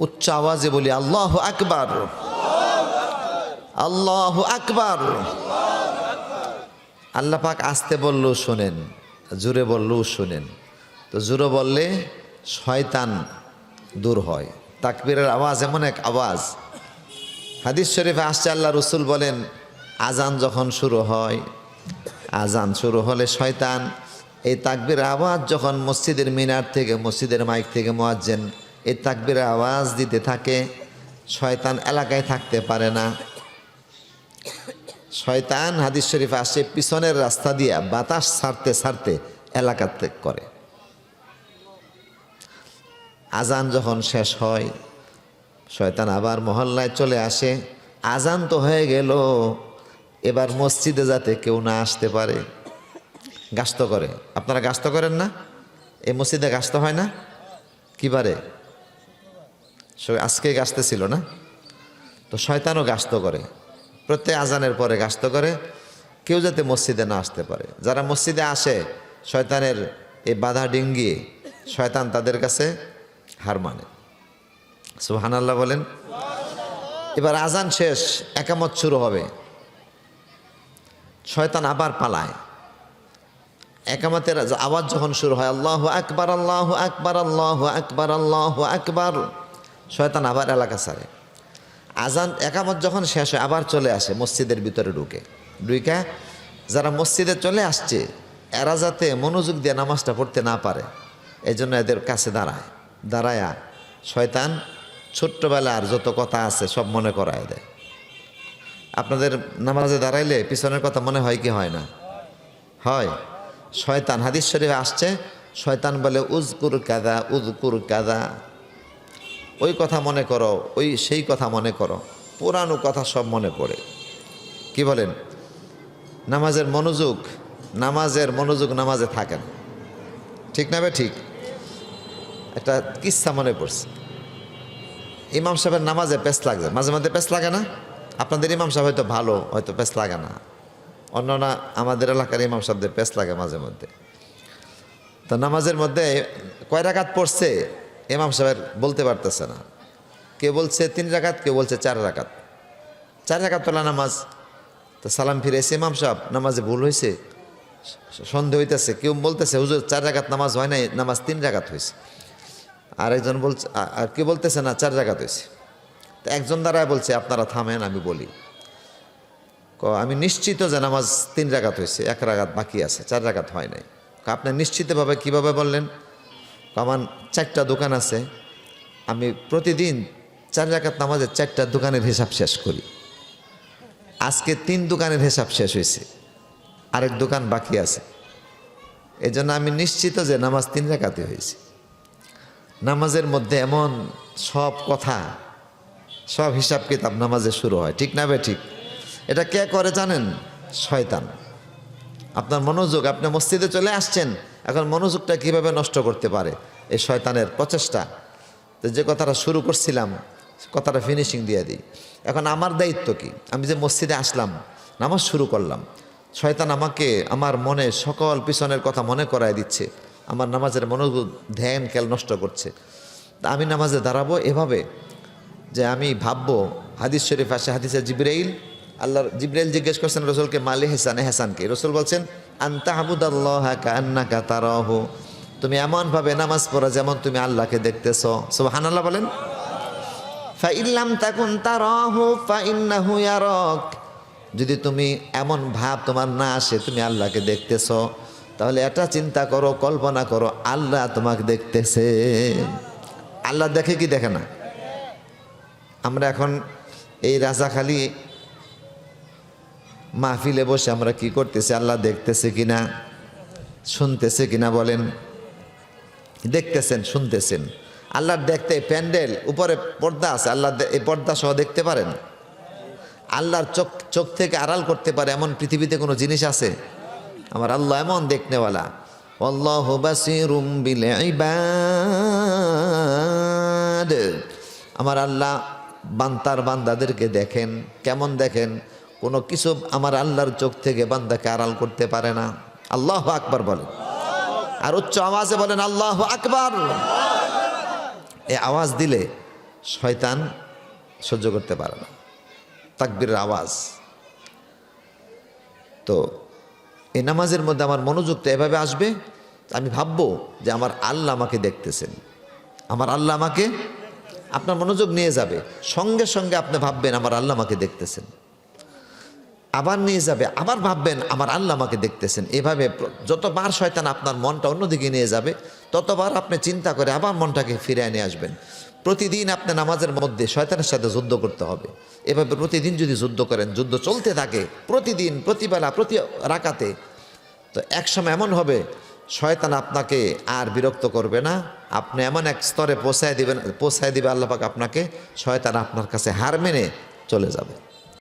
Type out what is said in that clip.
উচ্চ আওয়াজে বলি, আল্লাহ আকবার। আল্লাহ আকবার। আল্লাহ পাক আসতে বললেও শোনেন জুড়ে বললেও শোনেন। তো জুড়ে বললে শয়তান দূর হয়। তাকবীরের আওয়াজ এমন এক আওয়াজ। হাদিস শরীফে আসছে, আল্লাহ রসুল বলেন আজান যখন শুরু হয় আজান শুরু হলে শয়তান এই তাকবীর আওয়াজ যখন মসজিদের মিনার থেকে, মসজিদের মাইক থেকে মোয়াজ্জেন এই তাকবীর আওয়াজ দিতে থাকে, শয়তান এলাকায় থাকতে পারে না। শয়তান হাদিস শরীফ আসে পিছনের রাস্তা দিয়া বাতাস ছাড়তে ছাড়তে এলাকা ত্যাগ করে। আজান যখন শেষ হয়, শয়তান আবার মহল্লায় চলে আসে। আজান তো হয়ে গেল, এবার মসজিদে যাতে কেউ না আসতে পারে গাস্ত করে। আপনারা গাস্ত করেন না? এই মসজিদে গাস্ত হয় না? কি পারে? আজকে গাছতে ছিল না? তো শয়তানও গাস্ত করে। প্রত্যেক আজানের পরে গাস্ত করে। কেউ যাতে মসজিদে না আসতে পারে। যারা মসজিদে আসে, শয়তানের এই বাধা ডিঙ্গিয়ে শয়তান তাদের কাছে হার মানে। সুহানাল্লাহ বলেন, এবার আজান শেষ, একামত শুরু হবে। শয়তান আবার পালায়। একামতের আওয়াজ যখন শুরু হয়, আল্লাহ আকবার আল্লাহ আকবার আল্লাহ আকবার আল্লাহ আকবার। শয়তান আবার এলাকা ছাড়ে। আজান একামত যখন শেষ হয়, আবার চলে আসে, মসজিদের ভিতরে ঢুকে। ঢুকে যারা মসজিদে চলে আসছে, এরা যাতে মনোযোগ দিয়ে নামাজটা পড়তে না পারে এই জন্য এদের কাছে দাঁড়ায়। দাঁড়ায়া শয়তান ছোট্টবেলার যত কথা আছে, সব মনে করায় দেয়। আপনাদের নামাজে দাঁড়াইলে পিছনের কথা মনে হয় কি হয় না? হয়। শয়তান, হাদিস শরীফে আসছে, শয়তান বলে উজকুর কাদা উজকুর কাদা ওই কথা মনে করো, ওই সেই কথা মনে করো। পুরানো কথা সব মনে পড়ে। কি বলেন? নামাজের মনোযোগ নামাজের মনোযোগ নামাজে থাকেন ঠিক না ঠিক? একটা কিচ্ছা মনে পড়ছে। ইমাম সাহেবের নামাজে পেস লাগে মাঝে মাঝে পেস লাগে না? আপনাদের ইমাম সাহেব হয়তো ভালো, হয়তো পেস লাগে না। অন্যনা আমাদের এলাকার ইমাম সাহেবদের পেস লাগে মাঝে মধ্যে। তো নামাজের মধ্যে কয় রাকাত পড়ছে? ইমাম সাহেব বলতে পারতেছে না। কেউ বলছে তিন রাকাত কেউ বলছে চার রাকাত। চার রাকাত তোলা নামাজ। তো সালাম ফিরেছে ইমাম সাহেব নামাজে ভুল হয়েছে সন্দেহ হইতেছে। কেউ বলতেছে হুজুর চার রাকাত নামাজ হয় নাই নামাজ তিন রাকাত হয়েছে আরেকজন বলছে আর কেউ বলতেছে না চার রাকাত হয়েছে তো একজন দ্বারায় বলছে আপনারা থামেন আমি বলি। ক আমি নিশ্চিত যে নামাজ তিন রাকাত হয়েছে এক রাকাত বাকি আছে চার রাকাত হয় নাই। আপনি নিশ্চিতভাবে কীভাবে বললেন? ক, আমার চারটা দোকান আছে। আমি প্রতিদিন চার রাকাত নামাজের চারটা দোকানের হিসাব শেষ করি। আজকে তিন দোকানের হিসাব শেষ হয়েছে। আরেক দোকান বাকি আছে। এই জন্য আমি নিশ্চিত যে নামাজ তিন রাকাতে হয়েছে। নামাজের মধ্যে এমন সব কথা, সব হিসাব কিতাব নামাজে শুরু হয়। ঠিক না বে ঠিক? এটা কে করে জানেন? শয়তান। আপনার মনোযোগ, আপনি মসজিদে চলে আসছেন এখন মনোযোগটা কীভাবে নষ্ট করতে পারে? এই শয়তানের প্রচেষ্টা। তো যে কথাটা শুরু করছিলাম, কথাটা ফিনিশিং দিয়ে দিই। এখন আমার দায়িত্ব কি? আমি যে মসজিদে আসলাম, নামাজ শুরু করলাম, শয়তান আমাকে আমার মনে সকল পিছনের কথা মনে করায় দিচ্ছে। আমার নামাজের মনোযোগ, ধ্যান খেল নষ্ট করছে। তা আমি নামাজে দাঁড়াবো এভাবে যে আমি ভাববো, হাদিস শরীফ আসে, হাদিসে জিব্রাইল আল্লাহ জিব্রাইল জিজ্ঞেস করছেন রসুলকে, মালি হেসান হেসানকে? রসুল বলছেন, আন্তা হাবুদাল্লাহ কান্না কাতারহ তুমি এমনভাবে নামাজ পড়ো যেমন তুমি আল্লাহকে দেখতেছ। সব হানাল্লাহ বলেন ফাইল্লাম তাকুন যদি তুমি এমন ভাব তোমার না আসে, তুমি আল্লাহকে দেখতেছ, তাহলে এটা চিন্তা করো, কল্পনা করো, আল্লাহ তোমাকে দেখতেছে। আল্লাহ দেখে কি দেখে না? আমরা এখন এই রাজাখালি মাহফিলে বসে আমরা কি করতেছি? আল্লাহ দেখতেছে কিনা? শুনতেছে কিনা বলেন? দেখতেছেন, শুনতেছেন। আল্লাহর দেখতে প্যান্ডেল, উপরে পর্দা আছে, আল্লাহ এই পর্দা সহ দেখতে পারেন? আল্লাহর চোখ চোখ থেকে আড়াল করতে পারে, এমন পৃথিবীতে কোনো জিনিস আছে? আমার আল্লাহ এমন দেখনেওয়ালা। আল্লাহ বাসিরুম বিল আমার আল্লাহ বান্তার বান্দাদেরকে দেখেন, কেমন দেখেন? কোনো কিছু আমার আল্লাহর চোখ থেকে বান্দাকে আড়াল করতে পারে না। আল্লাহ আকবার বলেন। আর উচ্চ আওয়াজে বলেন, আল্লাহ আকবার। এ আওয়াজ দিলে শয়তান সহ্য করতে পারে না। তাকবীরের আওয়াজ। তো এই নামাজের মধ্যে আমার মনোযোগটা এভাবে আসবে, আমি ভাববো যে আমার আল্লাহ আমাকে দেখতেছেন। আমার আল্লাহ আমাকে, আপনার মনোযোগ নিয়ে যাবে। সঙ্গে সঙ্গে আপনি ভাববেন, আমার আল্লাহ আমাকে দেখতেছেন। আবার নিয়ে যাবে, আবার ভাববেন, আমার আল্লাহ আমাকে দেখতেছেন। এভাবে যতবার শয়তান আপনার মনটা অন্যদিকে নিয়ে যাবে, ততবার আপনি চিন্তা করে আবার মনটাকে ফিরে নিয়ে আসবেন। প্রতিদিন আপনি নামাজের মধ্যে শয়তানের সাথে যুদ্ধ করতে হবে। এভাবে প্রতিদিন যদি যুদ্ধ করেন, যুদ্ধ চলতে থাকে, প্রতিদিন, প্রতিবেলা, প্রতি রাকাতে, তো একসময় এমন হবে, শয়তান আপনাকে আর বিরক্ত করবে না। আপনি এমন এক স্তরে পৌঁছায় দিবেন, পৌঁছায় দিবে আল্লাপাক আপনাকে, শয়তান আপনার কাছে হার মেনে চলে যাবে।